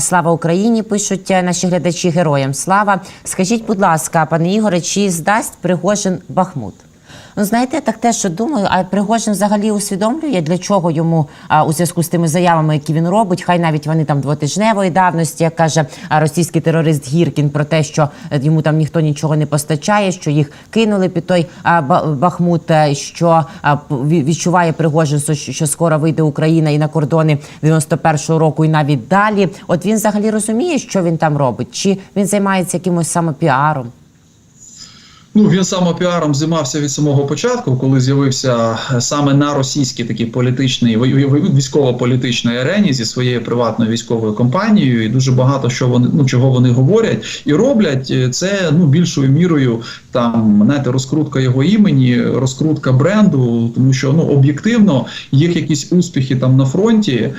Слава Україні! Пишуть е, наші глядачі героям. Слава, скажіть, будь ласка, пане Ігоре, чи здасть Пригожин Бахмут? Ну, знаєте, я так теж що думаю, а Пригожин взагалі усвідомлює, для чого йому а, у зв'язку з тими заявами, які він робить, хай навіть вони там двотижневої давності, як каже російський терорист Гіркін, про те, що е, йому там ніхто нічого не постачає, що їх кинули під той а, Бахмут, е, що а, відчуває Пригожин, що скоро вийде Україна і на кордони 91-го року, і навіть далі. От він взагалі розуміє, що він там робить, чи він займається якимось самопіаром? Ну, він самопіаром займався від самого початку, коли з'явився е, саме на російській такій політичній військово-політичній арені зі своєю приватною військовою компанією, і дуже багато що вони ну чого вони говорять і роблять. е, Це ну більшою мірою там знаєте, розкрутка його імені, розкрутка бренду, тому що ну об'єктивно їх якісь успіхи там на фронті, е,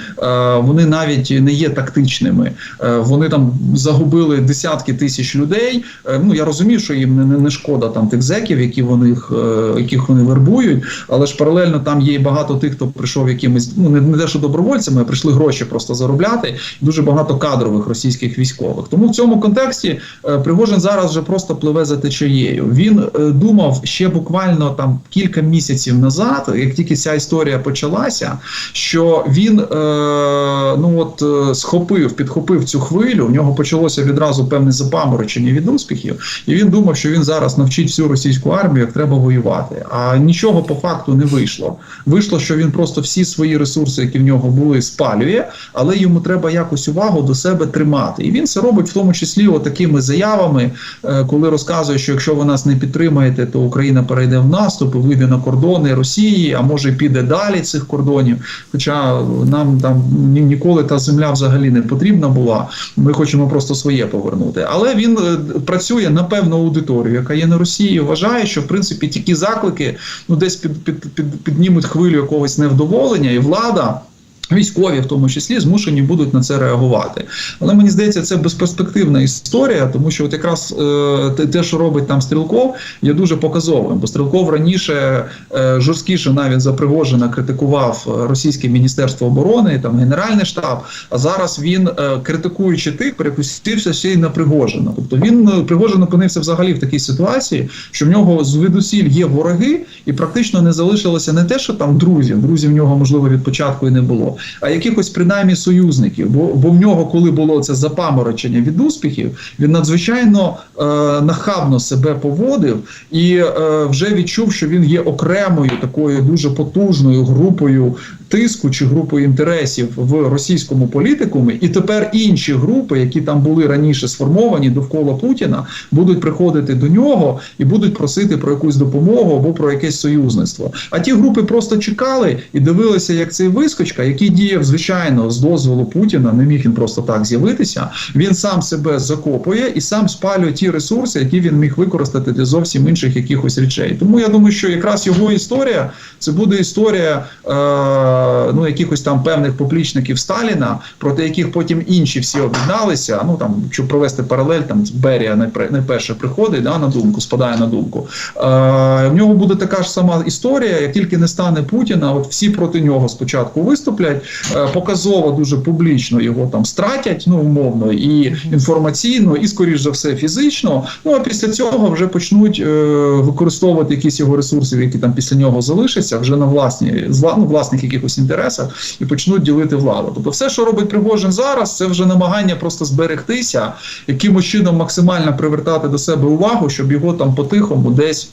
вони навіть не є тактичними. Е, вони там загубили десятки тисяч людей. Е, ну я розумію, що їм не, не, не шкода там тих зеків, які вони е, яких вони вербують, але ж паралельно там є багато тих, хто прийшов якимись, ну не, не те, що добровольцями, а прийшли гроші просто заробляти. Дуже багато кадрових російських військових. Тому в цьому контексті е, Пригожин зараз вже просто пливе за течією. Він е, думав ще буквально там кілька місяців назад, як тільки ця історія почалася, що він е, ну от е, схопив, підхопив цю хвилю. У нього почалося відразу певне запаморочення від успіхів, і він думав, що він зараз навчить всю російську армію, як треба воювати. А нічого по факту не вийшло. Вийшло, що він просто всі свої ресурси, які в нього були, спалює, але йому треба якось увагу до себе тримати. І він це робить в тому числі отакими заявами, е, коли розказує, що якщо ви нас не підтримаєте, то Україна перейде в наступ і вийде на кордони Росії, а може піде далі цих кордонів. Хоча нам там ні- ніколи та земля взагалі не потрібна була. Ми хочемо просто своє повернути. Але він е, працює на певну аудиторію, яка є на Росії. Вважає, що в принципі такі заклики ну десь під, під, під, піднімуть хвилю якогось невдоволення, і влада. Військові, в тому числі, змушені будуть на це реагувати. Але мені здається, це безперспективна історія, тому що от якраз е, те- що робить там стрілков, є дуже показовим. Бо стрілков раніше е, жорсткіше навіть за Пригожина критикував російське міністерство оборони, там генеральний штаб. А зараз він, е, критикуючи тих, перепустився ще й на Пригожина. Тобто він е, Пригожин опинився взагалі в такій ситуації, що в нього звідусіль є вороги, і практично не залишилося не те, що там друзів, друзів в нього можливо від початку і не було, а якихось принаймні союзників. Бо, бо в нього, коли було це запаморочення від успіхів, він надзвичайно е, нахабно себе поводив і е, вже відчув, що він є окремою такою дуже потужною групою тиску чи групою інтересів в російському політикумі, і тепер інші групи, які там були раніше сформовані довкола Путіна, будуть приходити до нього і будуть просити про якусь допомогу або про якесь союзництво. А ті групи просто чекали і дивилися, як цей вискочка, який діяв звичайно з дозволу Путіна, не міг він просто так з'явитися. Він сам себе закопує і сам спалює ті ресурси, які він міг використати для зовсім інших якихось речей. Тому я думаю, що якраз його історія це буде історія е, ну якихось там певних поплічників Сталіна, проти яких потім інші всі об'єдналися. Ну там щоб провести паралель, там Берія найперше приходить да, на думку, спадає на думку. Е, в нього буде така ж сама історія, як тільки не стане Путіна, от всі проти нього спочатку виступлять, е, показово дуже публічно його там стратять, ну умовно, і інформаційно, і скоріш за все фізично. Ну а після цього вже почнуть е, використовувати якісь його ресурси, які там після нього залишаться, вже на власні ну, власних якихось інтересах, і почнуть ділити владу. Тобто, все, що робить Пригожин зараз, це вже намагання просто зберегтися, якимось чином максимально привертати до себе увагу, щоб його там по-тихому десь.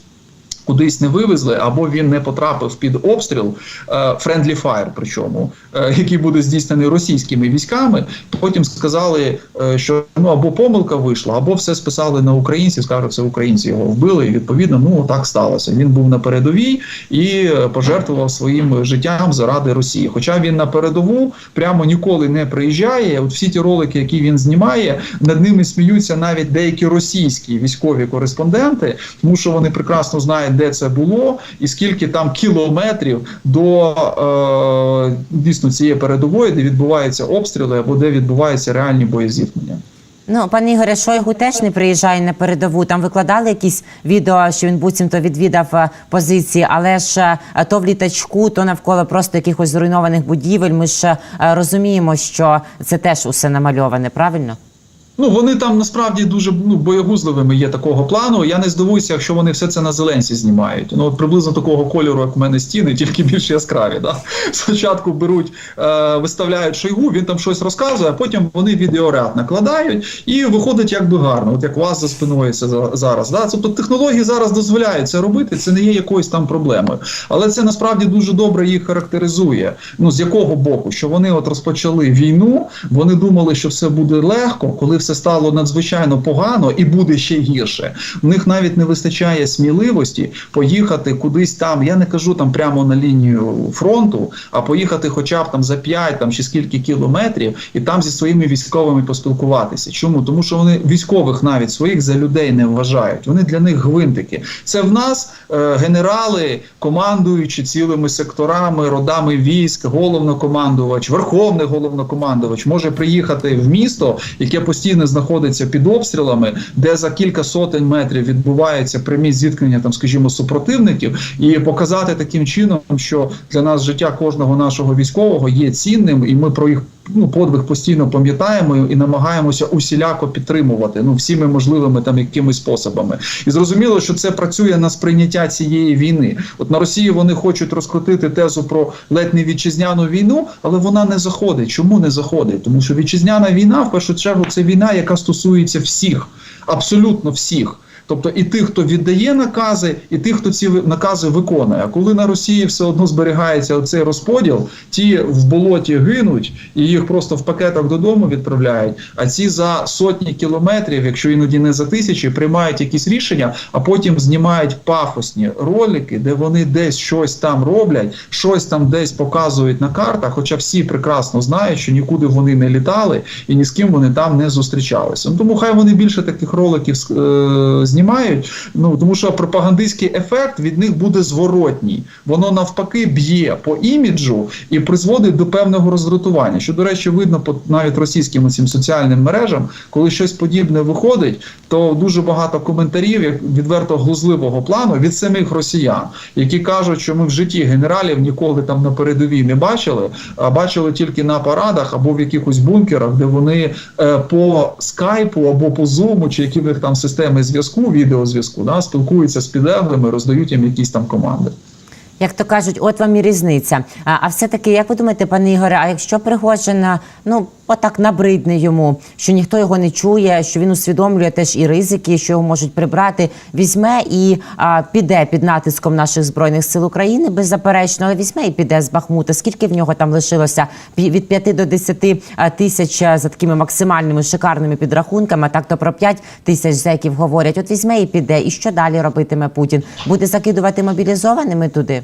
Кудись не вивезли, або він не потрапив під обстріл friendly fire, причому е, який буде здійснений російськими військами. Потім сказали, е, що ну або помилка вийшла, або все списали на українців. Скажуть, це українці його вбили. І відповідно, ну так сталося. Він був на передовій і е, пожертвував своїм життям заради Росії. Хоча він на передову прямо ніколи не приїжджає. От всі ті ролики, які він знімає, над ними сміються навіть деякі російські військові кореспонденти, тому що вони прекрасно знають, де це було, і скільки там кілометрів до е, дійсно цієї передової, де відбуваються обстріли або де відбуваються реальні боєзіткнення. Ну, пане Ігоре, Шойгу теж не приїжджає на передову. Там викладали якісь відео, що він буцімто відвідав е, позиції, але ж е, то в літачку, то навколо просто якихось зруйнованих будівель. Ми ж е, розуміємо, що це теж усе намальоване, правильно? Ну вони там насправді дуже ну боєгузливими є такого плану. Я не здивуюся, якщо вони все це на зеленці знімають. Ну от приблизно такого кольору, як у мене стіни, тільки більш яскраві. Да? Спочатку беруть, е, виставляють шойгу, він там щось розказує, а потім вони відеоряд накладають і виходить якби гарно. От як у вас за спиною це зараз. Да? Тобто технології зараз дозволяють це робити. Це не є якоюсь там проблемою, але це насправді дуже добре їх характеризує. Ну з якого боку, що вони от розпочали війну, вони думали, що все буде легко, коли все стало надзвичайно погано і буде ще гірше. В них навіть не вистачає сміливості поїхати кудись там. Я не кажу там прямо на лінію фронту, а поїхати, хоча б там за 5 там чи скільки кілометрів, і там зі своїми військовими поспілкуватися. Чому? Тому що вони військових навіть своїх за людей не вважають. Вони для них гвинтики. Це в нас е, генерали, командуючи цілими секторами, родами військ, головнокомандувач, верховний головнокомандувач може приїхати в місто, яке постійно знаходиться під обстрілами, де за кілька сотень метрів відбувається прямі зіткнення, там, скажімо, супротивників, і показати таким чином, що для нас життя кожного нашого військового є цінним, і ми про їх ну, подвиг постійно пам'ятаємо і намагаємося усіляко підтримувати ну всіми можливими там якимись способами. І зрозуміло, що це працює на сприйняття цієї війни. От на Росії вони хочуть розкрутити тезу про ледь не вітчизняну війну, але вона не заходить. Чому не заходить? Тому що вітчизняна війна, в першу чергу, це війна, яка стосується всіх, абсолютно всіх. Тобто і тих, хто віддає накази, і тих, хто ці накази виконує. А коли на Росії все одно зберігається оцей розподіл, ті в болоті гинуть і їх просто в пакетах додому відправляють. А ці за сотні кілометрів, якщо іноді не за тисячі, приймають якісь рішення, а потім знімають пафосні ролики, де вони десь щось там роблять, щось там десь показують на картах. Хоча всі прекрасно знають, що нікуди вони не літали і ні з ким вони там не зустрічалися. Ну тому хай вони більше таких роликів е, знімають. Ну тому що пропагандистський ефект від них буде зворотній. Воно навпаки б'є по іміджу і призводить до певного роздратування. Що, до речі, видно по навіть російським цим соціальним мережам, коли щось подібне виходить, то дуже багато коментарів як відверто глузливого плану від самих росіян, які кажуть, що ми в житті генералів ніколи там на передовій не бачили, а бачили тільки на парадах або в якихось бункерах, де вони е, по скайпу або по зуму, чи які в них там системи зв'язку, відеозв'язку, да, спілкуються з підлеглими, роздають їм якісь там команди. Як то кажуть, от вам і різниця. А, а все-таки, як ви думаєте, пане Ігоре, а якщо Пригожина, ну отак набридне йому, що ніхто його не чує, що він усвідомлює теж і ризики, що його можуть прибрати, візьме і а, піде під натиском наших збройних сил України, беззаперечно, але візьме і піде з Бахмута. Скільки в нього там лишилося? Від 5 до 10 тисяч за такими максимальними шикарними підрахунками, так то про 5 тисяч зеків говорять. От візьме і піде. І що далі робитиме Путін? Буде закидувати мобілізованими туди?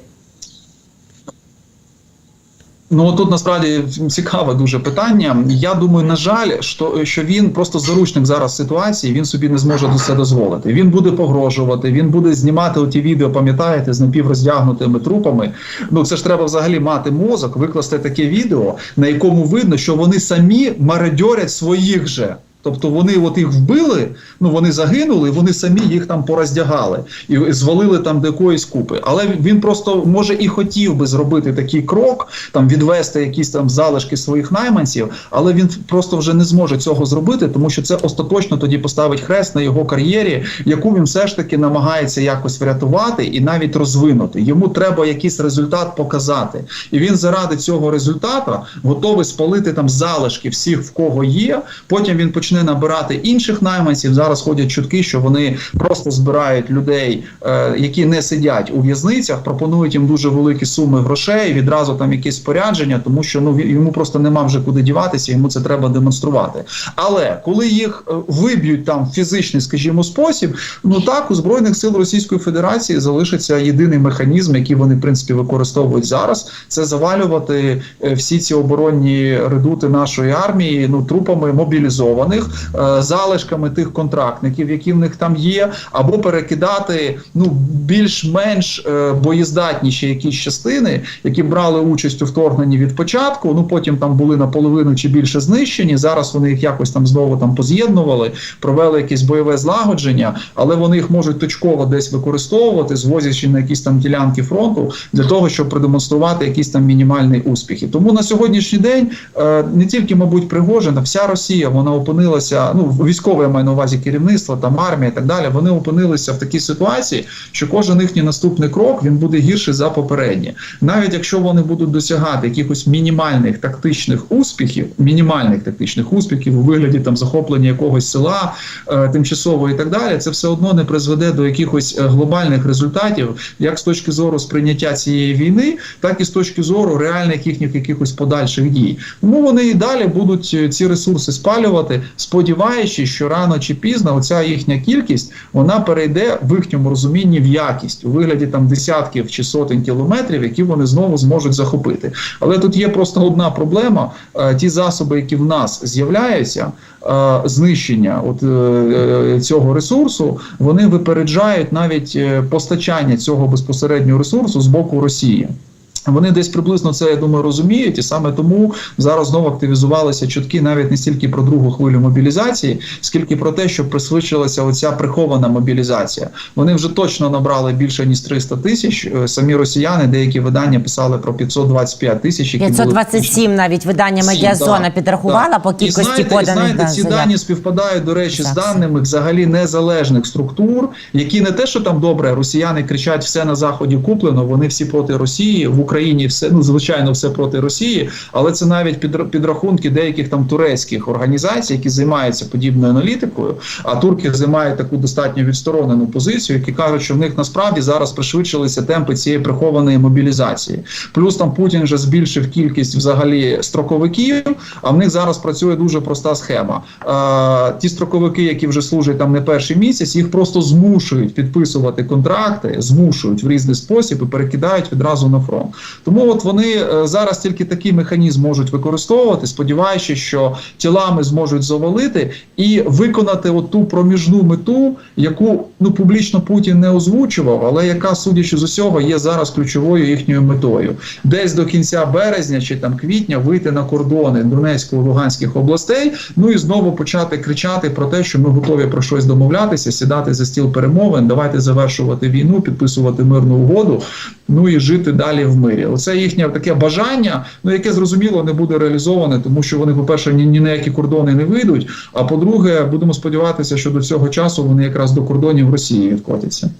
Ну тут насправді цікаве дуже питання. Я думаю, на жаль, що, що він просто заручник зараз ситуації. Він собі не зможе до це дозволити. Він буде погрожувати, він буде знімати оті відео, пам'ятаєте, з напівроздягнутими трупами. Ну це ж треба взагалі мати мозок, викласти таке відео, на якому видно, що вони самі мародьорять своїх же. Тобто вони от їх вбили, ну вони загинули, вони самі їх там пороздягали і звалили там до якоїсь купи. Але він просто може і хотів би зробити такий крок, там відвести якісь там залишки своїх найманців, але він просто вже не зможе цього зробити, тому що це остаточно тоді поставить хрест на його кар'єрі, яку він все ж таки намагається якось врятувати і навіть розвинути. Йому треба якийсь результат показати, і він заради цього результату готовий спалити там залишки всіх, в кого є. Потім він почне набирати інших найманців. Зараз ходять чутки, що вони просто збирають людей, е, які не сидять у в'язницях, пропонують їм дуже великі суми грошей, відразу там якесь спорядження, тому що ну йому просто нема вже куди діватися, йому це треба демонструвати. Але коли їх е, виб'ють там в фізичний, скажімо, спосіб, ну так у збройних сил Російської Федерації залишиться єдиний механізм, який вони в принципі використовують зараз. Це завалювати е, всі ці оборонні редути нашої армії ну трупами мобілізованих, їх е, залишками тих контрактників, які в них там є, або перекидати ну більш-менш е, боєздатніші якісь частини, які брали участь у вторгненні від початку. Ну потім там були наполовину чи більше знищені. Зараз вони їх якось там знову там поз'єднували, провели якесь бойове злагодження, але вони їх можуть точково десь використовувати, звозячи на якісь там ділянки фронту для того, щоб продемонструвати якісь там мінімальні успіхи. Тому на сьогоднішній день е, не тільки, мабуть, Пригожин, а вся Росія вона опинилася. Ну військове я маю на увазі керівництво, там армія і так далі. Вони опинилися в такій ситуації, що кожен їхній наступний крок він буде гірший за попередні. Навіть якщо вони будуть досягати якихось мінімальних тактичних успіхів, мінімальних тактичних успіхів у вигляді там захоплення якогось села е, тимчасово і так далі, це все одно не призведе до якихось е, глобальних результатів, як з точки зору сприйняття цієї війни, так і з точки зору реальних їхніх якихось подальших дій. Тому вони і далі будуть е, ці ресурси спалювати, сподіваючись, що рано чи пізно оця їхня кількість вона перейде в їхньому розумінні в якість у вигляді там десятків чи сотень кілометрів, які вони знову зможуть захопити. Але тут є просто одна проблема: Е, ті засоби, які в нас з'являються, е, знищення от е, цього ресурсу, вони випереджають навіть постачання цього безпосереднього ресурсу з боку Росії. Вони десь приблизно це я думаю розуміють, і саме тому зараз знову активізувалися чутки навіть не стільки про другу хвилю мобілізації, скільки про те, що пришвидшилася оця прихована мобілізація. Вони вже точно набрали більше ніж 300 тисяч. Е, Самі росіяни, деякі видання писали про 525 тисяч. які були 527 навіть видання Медіазона да, підрахувала да. по кількості і знаєте, і знаєте, да, ці заяв. дані співпадають, до речі, з Так, все. даними взагалі незалежних структур, які не те, що там добре, росіяни кричать все на заході куплено, вони всі проти Росії в Україні все ну звичайно все проти Росії, але це навіть під підрахунки деяких там турецьких організацій, які займаються подібною аналітикою. А турки займають таку достатньо відсторонену позицію, які кажуть, що в них насправді зараз пришвидшилися темпи цієї прихованої мобілізації. Плюс там Путін вже збільшив кількість взагалі строковиків. А в них зараз працює дуже проста схема. Е, ті строковики, які вже служать там не перший місяць, їх просто змушують підписувати контракти, змушують в різний спосіб і перекидають відразу на фронт. Тому от вони е, зараз тільки такий механізм можуть використовувати, сподіваючись, що тілами зможуть завалити і виконати от ту проміжну мету, яку ну публічно Путін не озвучував, але яка, судячи з усього, є зараз ключовою їхньою метою. Десь до кінця березня чи там квітня вийти на кордони Донецької Луганських областей, ну і знову почати кричати про те, що ми готові про щось домовлятися, сідати за стіл перемовин, давайте завершувати війну, підписувати мирну угоду, ну і жити далі в мирі. Оце їхнє таке бажання, ну яке зрозуміло не буде реалізоване, тому що вони, по-перше, ні, ні на які кордони не вийдуть. А по-друге, будемо сподіватися, що до цього часу вони якраз до кордонів Росії відкотяться.